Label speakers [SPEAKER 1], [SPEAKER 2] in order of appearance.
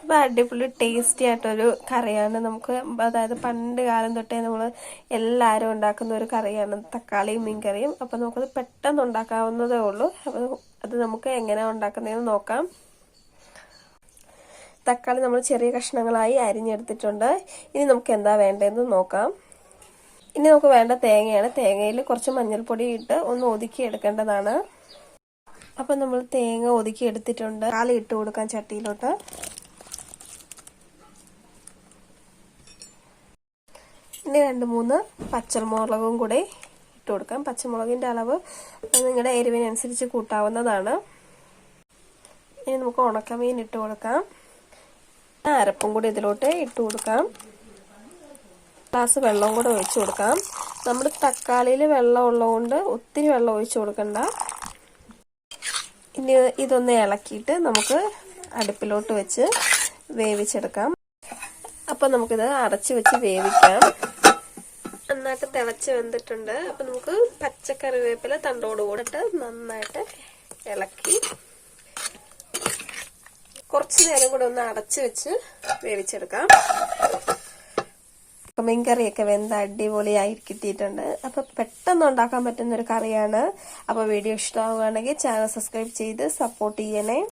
[SPEAKER 1] അപ്പൊ അടിപൊളി ടേസ്റ്റി ആയിട്ടൊരു കറിയാണ്. നമുക്ക് അതായത് പണ്ട് കാലം തൊട്ടേ നമ്മൾ എല്ലാവരും ഉണ്ടാക്കുന്ന ഒരു കറിയാണ് തക്കാളിയും മീൻകറിയും. അപ്പൊ നമുക്കത് പെട്ടെന്ന് ഉണ്ടാക്കാവുന്നതേ ഉള്ളൂ. അപ്പൊ അത് നമുക്ക് എങ്ങനെയാണ് ഉണ്ടാക്കുന്നതെന്ന് നോക്കാം. തക്കാളി നമ്മൾ ചെറിയ കഷ്ണങ്ങളായി അരിഞ്ഞെടുത്തിട്ടുണ്ട്. ഇനി നമുക്ക് എന്താ വേണ്ടതെന്ന് നോക്കാം. ഇനി നമുക്ക് വേണ്ട തേങ്ങയാണ്. തേങ്ങയിൽ കുറച്ച് മഞ്ഞൾപ്പൊടി ഇട്ട് ഒന്ന് ഒതുക്കി എടുക്കേണ്ടതാണ്. അപ്പം നമ്മൾ തേങ്ങ ഒതുക്കി എടുത്തിട്ടുണ്ട്. കാലി ഇട്ട് കൊടുക്കാം ചട്ടിയിലോട്ട്. ഇനി രണ്ട് മൂന്ന് പച്ചമുളകും കൂടെ ഇട്ട് കൊടുക്കാം. പച്ചമുളകിന്റെ അളവ് നിങ്ങളുടെ എരിവിനനുസരിച്ച് കൂട്ടാവുന്നതാണ്. ഇനി നമുക്ക് ഉണക്കമീൻ ഇട്ട് കൊടുക്കാം. അരപ്പും കൂടി ഇതിലോട്ട് ഇട്ട് കൊടുക്കാം. ഗ്ലാസ് വെള്ളം കൂടെ ഒഴിച്ച് കൊടുക്കാം. നമ്മൾ തക്കാളിയിൽ വെള്ളം ഉള്ളതുകൊണ്ട് ഒത്തിരി വെള്ളം ഒഴിച്ച് കൊടുക്കണ്ട. ഇനി ഇതൊന്ന് ഇളക്കിയിട്ട് നമുക്ക് അടുപ്പിലോട്ട് വെച്ച് വേവിച്ചെടുക്കാം. അപ്പം നമുക്കിത് അടച്ചു വെച്ച് വേവിക്കാം. നന്നായിട്ട് തിളച്ച് വെന്തിട്ടുണ്ട്. അപ്പൊ നമുക്ക് പച്ചക്കറിവേപ്പില തണ്ടോട് കൂടിട്ട് നന്നായിട്ട് ഇളക്കി കുറച്ച് നേരം കൂടെ ഒന്ന് അടച്ചു വെച്ച് വേവിച്ചെടുക്കാം. മീൻകറിയൊക്കെ വെന്ത് അടിപൊളിയായി കിട്ടിയിട്ടുണ്ട്. അപ്പൊ പെട്ടെന്ന് ഉണ്ടാക്കാൻ പറ്റുന്ന ഒരു കറിയാണ്. അപ്പൊ വീഡിയോ ഇഷ്ടമാവുകയാണെങ്കിൽ ചാനൽ സബ്സ്ക്രൈബ് ചെയ്ത് സപ്പോർട്ട് ചെയ്യണേ.